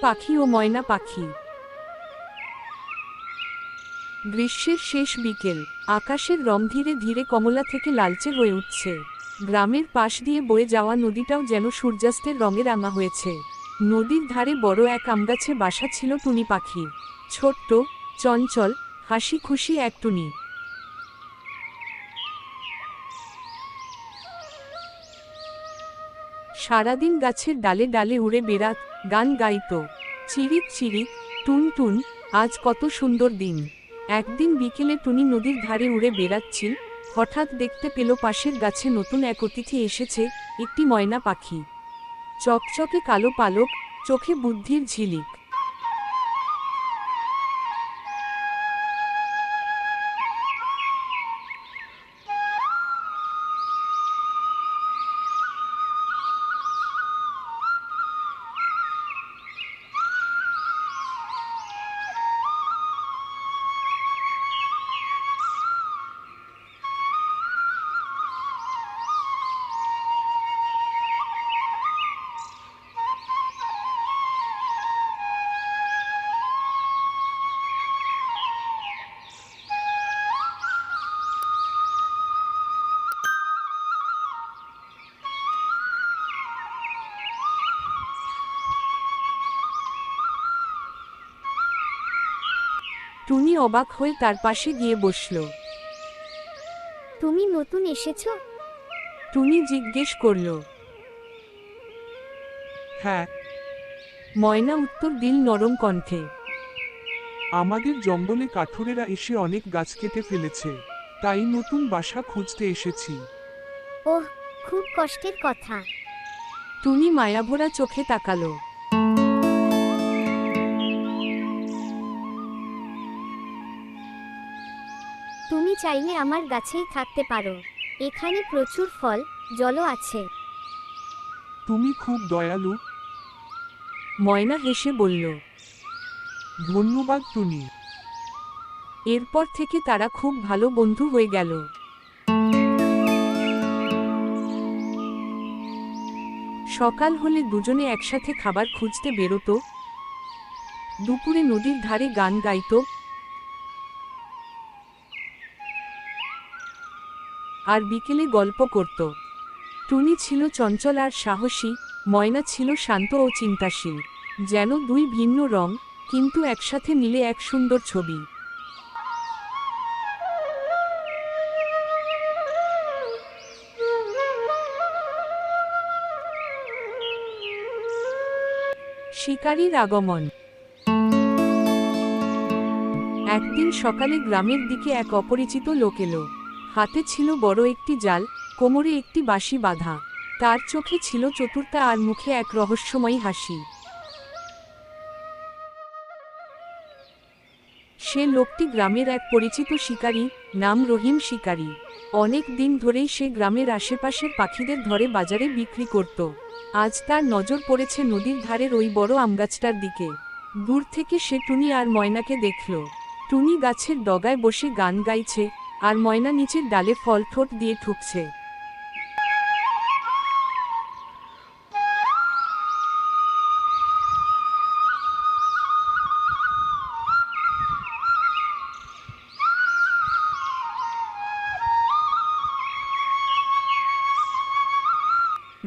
পাখি ও ময়না পাখি। গ্রীষ্মের শেষ বিকেল, আকাশের রং ধীরে ধীরে কমলা থেকে লালচে হয়ে উঠছে। গ্রামের পাশ দিয়ে বয়ে যাওয়া নদীটাও যেন সূর্যাস্তের রঙে রাঙা হয়েছে। নদীর ধারে বড় এক আমগাছে বাসা ছিল টুনি পাখি। ছোট্ট, চঞ্চল হাসি খুশি এক টুনি। সারাদিন গাছের ডালে ডালে উড়ে বেড়াত, গান গাইত। চিরিক চিরিক টুন টুন, আজ কত সুন্দর দিন। একদিন বিকেলে টুনি নদীর ধারে উড়ে বেড়াচ্ছিল, হঠাৎ দেখতে পেল পাশের গাছে নতুন এক অতিথি এসেছে, একটি ময়না পাখি। চকচকে কালো পালক, চোখে বুদ্ধির ঝিলিক। টুনি অবাক হয়ে তার পাশে গিয়ে বসল। তুমি নতুন এসেছ? টুনি জিজ্ঞেস করল। হ্যাঁ। ময়না উত্তর দিল নরম কণ্ঠে। আমাদের জঙ্গলে কাঠুরেরা এসে অনেক গাছ কেটে ফেলেছে। তাই নতুন বাসা খুঁজতে এসেছি। ওহ খুব কষ্টের কথা। টুনি মায়াভরা চোখে তাকালো। চাইলে আমার গাছেই থাকতে পারো। এখানে প্রচুর ফল জলও আছে। তুমি খুব দয়ালু। ময়না হেসে বলল ধন্যবাদ টুনি। এরপর থেকে তারা খুব ভালো বন্ধু হয়ে গেল। সকাল হলে দুজনে একসাথে খাবার খুঁজতে বেরোতো। দুপুরে নদীর ধারে গান গাইতো। আর বিকেলে গল্প করত। টুনি ছিল চঞ্চল আর সাহসী, ময়না ছিল শান্ত ও চিন্তাশীল। যেন দুই ভিন্ন রং, কিন্তু একসাথে মিলে এক সুন্দর ছবি। শিকারীর আগমন। একদিন সকালে গ্রামের দিকে এক অপরিচিত লোক এলো। হাতে ছিল বড় একটি জাল, কোমরে একটি বাঁশি বাঁধা। তার চোখে ছিল চতুর্থা আর মুখে এক রহস্যময়ী হাসি। সে লোকটি গ্রামের এক পরিচিত শিকারী, নাম রহিম শিকারী। অনেক দিন ধরেই সে গ্রামের আশেপাশের পাখিদের ধরে বাজারে বিক্রি করত। আজ তার নজর পড়েছে নদীর ধারের ওই বড় আমগাছটার দিকে। দূর থেকে সে টুনি আর ময়নাকে দেখল। টুনি গাছের ডগায় বসে গান গাইছে আর ময়না নিচের ডালে ফল ঠোঁট দিয়ে ঠুকছে।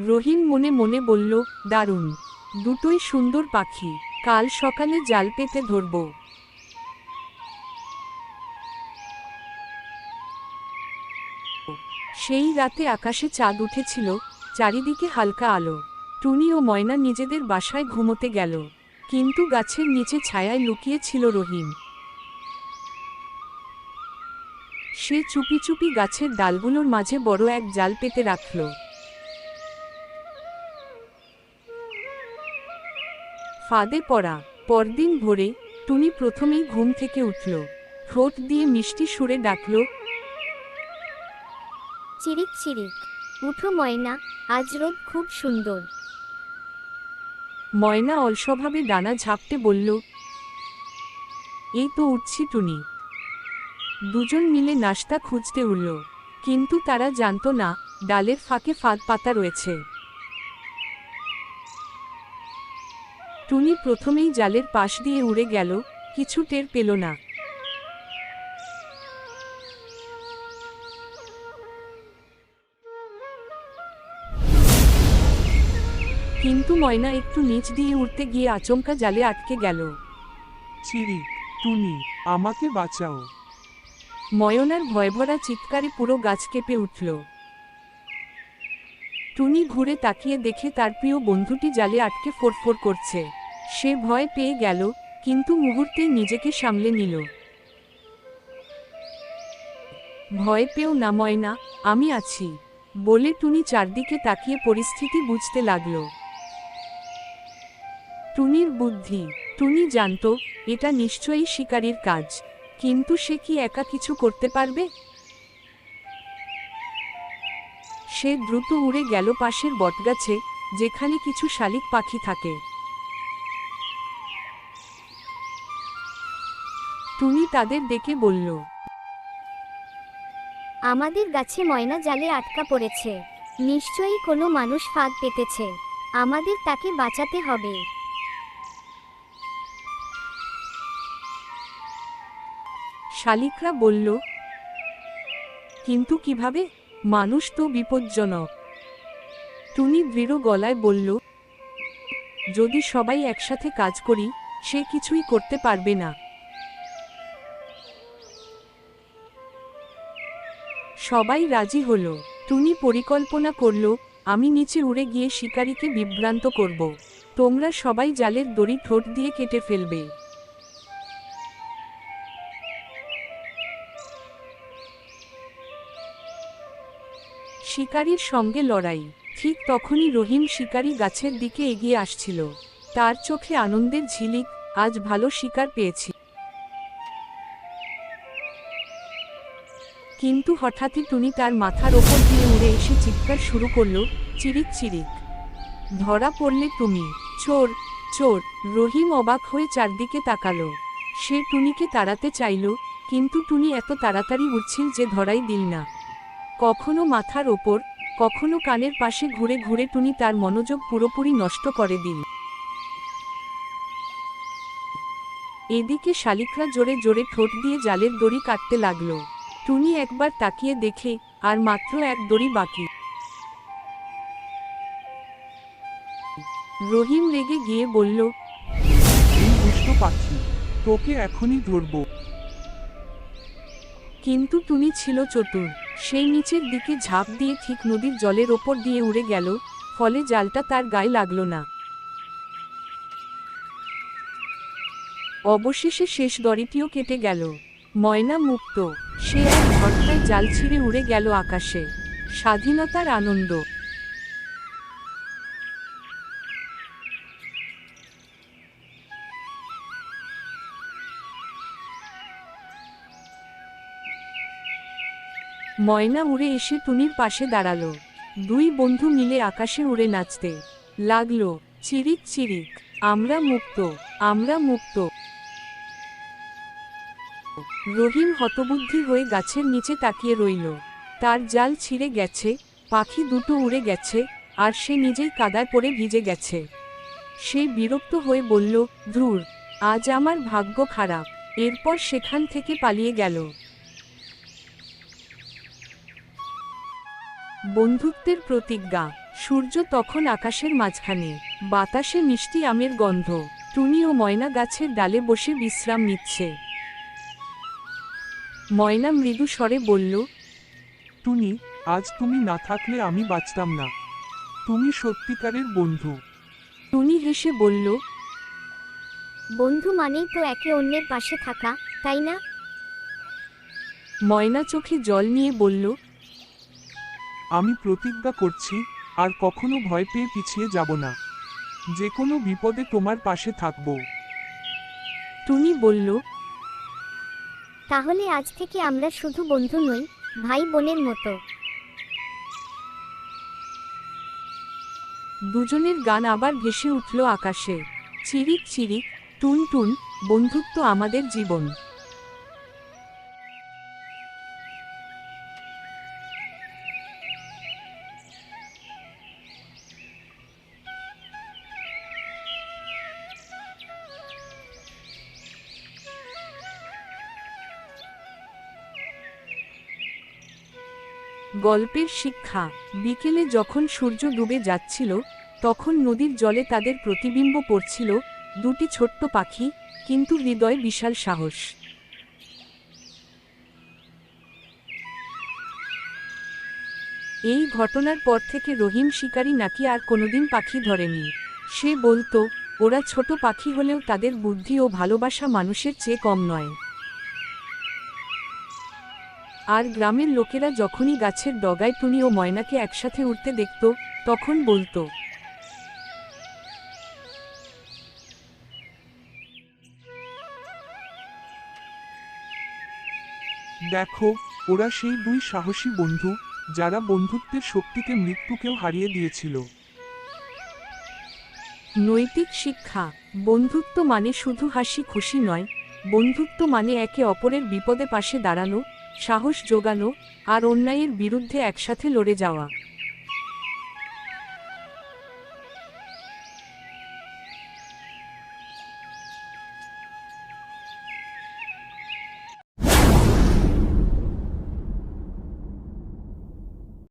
রহিম মনে মনে বলল, দারুণ। দুটোই সুন্দর পাখি। কাল সকালে জাল পেতে ধরব। সেই রাতে আকাশে চাঁদ উঠেছিল, চারিদিকে হালকা আলো। টুনি ও ময়না নিজেদের বাসায় ঘুমোতে গেল, কিন্তু গাছের নিচে ছায়ায় লুকিয়ে ছিল রহিম। সে চুপি চুপি গাছের ডালগুলোর মাঝে বড় এক জাল পেতে রাখল। ফাঁদে পড়া, পরদিন ভোরে টুনি প্রথমেই ঘুম থেকে উঠল। ঠোঁট দিয়ে মিষ্টি সুরে ডাকল চিরিক চিরিক। উঠো ময়না, আজ রোদ খুব সুন্দর। ময়না অলসভাবে ডানা ঝাপটে বলল, এই তো উঠছি টুনি। দুজন মিলে নাস্তা খুঁজতে উঠল, কিন্তু তারা জানতো না ডালের ফাঁকে ফাঁদ পাতা রয়েছে। টুনি প্রথমেই জালের পাশ দিয়ে উড়ে গেল, কিছু টের পেল না। কিন্তু ময়না একটু নিচ দিয়ে উঠতে গিয়ে আচমকা জালে আটকে গেল। চিরি টুনি আমাকে বাঁচাও। ময়নার ভয়ভরা চিৎকারে পুরো গাছ কেঁপে উঠল। টুনি ঘুরে তাকিয়ে দেখে তার প্রিয় বন্ধুটি জালে আটকে ফোরফোর করছে। সে ভয় পেয়ে গেল কিন্তু মুহূর্তেই নিজেকে সামলে নিল। ভয় পেও না ময়না আমি আছি বলে টুনি চারদিকে তাকিয়ে পরিস্থিতি বুঝতে লাগল। টুনির বুদ্ধি। টুনি জানত, এটা নিশ্চয়ই শিকারীর কাজ। কিন্তু সে কি একা কিছু করতে পারবে? সে দ্রুত উড়ে গেল পাশের বটগাছে, যেখানে কিছু শালিক পাখি থাকে। টুনি তাদের ডেকে বলল, আমাদের গাছে ময়না জালে আটকা পড়েছে। নিশ্চয়ই কোনো মানুষ ফাঁদ পেতেছে। আমাদের তাকে বাঁচাতে হবে। শালিকরা বলল, কিন্তু কীভাবে? মানুষ তো বিপজ্জনক। টুনি দৃঢ় গলায় বলল, যদি সবাই একসাথে কাজ করি, সে কিছুই করতে পারবে না। সবাই রাজি হলো। টুনি পরিকল্পনা করল, আমি নিচে উড়ে গিয়ে শিকারীকে বিভ্রান্ত করব। তোমরা সবাই জালের দড়ি ঠোঁট দিয়ে কেটে ফেলবে। শিকারীর সঙ্গে লড়াই। ঠিক তখনই রহিম শিকারি গাছের দিকে এগিয়ে আসছিল। তার চোখে আনন্দের ঝিলিক, আজ ভালো শিকার পেয়েছি। কিন্তু হঠাৎই টুনি তার মাথার ওপর দিয়ে উড়ে এসে চিৎকার শুরু করল, চিরিক চিরিক। ধরা পড়লে তুমি। চোর চোর। রহিম অবাক হয়ে চারদিকে তাকালো। সে টুনিকে তাড়াতে চাইল, কিন্তু টুনি এত তাড়াতাড়ি উঠছিল যে ধরাই দিল না। কখনো মাথার ওপর কখনো কানের পাশে ঘুরে ঘুরে টুনি তার মনোযোগ পুরোপুরি নষ্ট করে দিল। এদিকে শালিকরা জোরে জোরে ঠোঁট দিয়ে জালের দড়ি কাটতে লাগল। টুনি একবার তাকিয়ে দেখে আর মাত্র এক দড়ি বাকি। রহিম রেগে গিয়ে বলল এই দুষ্ট পাখি তোকে এখনই ধরবো। কিন্তু টুনি ছিল চতুর। সেই নিচের দিকে ঝাঁপ দিয়ে ঠিক নদীর জলের ওপর দিয়ে উড়ে গেল, ফলে জালটা তার গায়ে লাগল না। অবশেষে শেষ দড়িটিও কেটে গেল। ময়না মুক্ত, সে এক ঘটনায় জাল ছিঁড়ে উড়ে গেল আকাশে। স্বাধীনতার আনন্দ। ময়না উড়ে এসে টুনির পাশে দাঁড়াল। দুই বন্ধু মিলে আকাশে উড়ে নাচতে লাগল, চিরিক চিরিক, আমরা মুক্ত আমরা মুক্ত। রহিম হতবুদ্ধি হয়ে গাছের নিচে তাকিয়ে রইল। তার জাল ছিঁড়ে গেছে, পাখি দুটো উড়ে গেছে, আর সে নিজেই কাদায় পড়ে ভিজে গেছে। সে বিরক্ত হয়ে বলল ধ্রুর আজ আমার ভাগ্য খারাপ। এরপর সেখান থেকে পালিয়ে গেল। বন্ধুত্বের প্রতিজ্ঞা। সূর্য তখন আকাশের মাঝখানে। বাতাসে মিষ্টি আমের গন্ধ। টুনি ও ময়না গাছের ডালে বসে বিশ্রাম নিচ্ছে। ময়না মৃদু স্বরে বলল টুনি আজ তুমি না থাকলে আমি বাঁচতাম না। তুমি সত্যিকারের বন্ধু। টুনি হেসে বলল বন্ধু মানেই তো একে অন্যের পাশে থাকা তাই না? ময়না চোখে জল নিয়ে বলল আমি প্রতিজ্ঞা করছি আর কখনো ভয় পেয়ে পিছিয়ে যাব না। যে কোনো বিপদে তোমার পাশে থাকব। টুনি বলল তাহলে আজ থেকে আমরা শুধু বন্ধু নই ভাই বোনের মতো। দুজনের গান আবার ভেসে উঠল আকাশে। চিরিক চিরিক টুন টুন বন্ধুত্ব আমাদের জীবন। গল্পের শিক্ষা। বিকেলে যখন সূর্য ডুবে যাচ্ছিল, তখন নদীর জলে তাদের প্রতিবিম্ব পড়ছিল দুটি ছোট্ট পাখি, কিন্তু হৃদয় বিশাল সাহস। এই ঘটনার পর থেকে রহিম শিকারী নাকি আর কোনোদিন পাখি ধরেনি। সে বলতো, ওরা ছোট পাখি হলেও তাদের বুদ্ধি ও ভালোবাসা মানুষের চেয়ে কম নয়। আর গ্রামের লোকেরা যখনই গাছের ডগায় টুনি ও ময়নাকে একসাথে উঠতে দেখত তখন বলতো দেখো ওরা সেই দুই সাহসী বন্ধু যারা বন্ধুত্বের শক্তিতে মৃত্যুকেও হারিয়ে দিয়েছিল। নৈতিক শিক্ষা বন্ধুত্ব মানে শুধু হাসি খুশি নয় বন্ধুত্ব মানে একে অপরের বিপদে পাশে দাঁড়ানো সাহস জোগানো আর অন্যায়ের বিরুদ্ধে একসাথে লড়ে যাওয়া।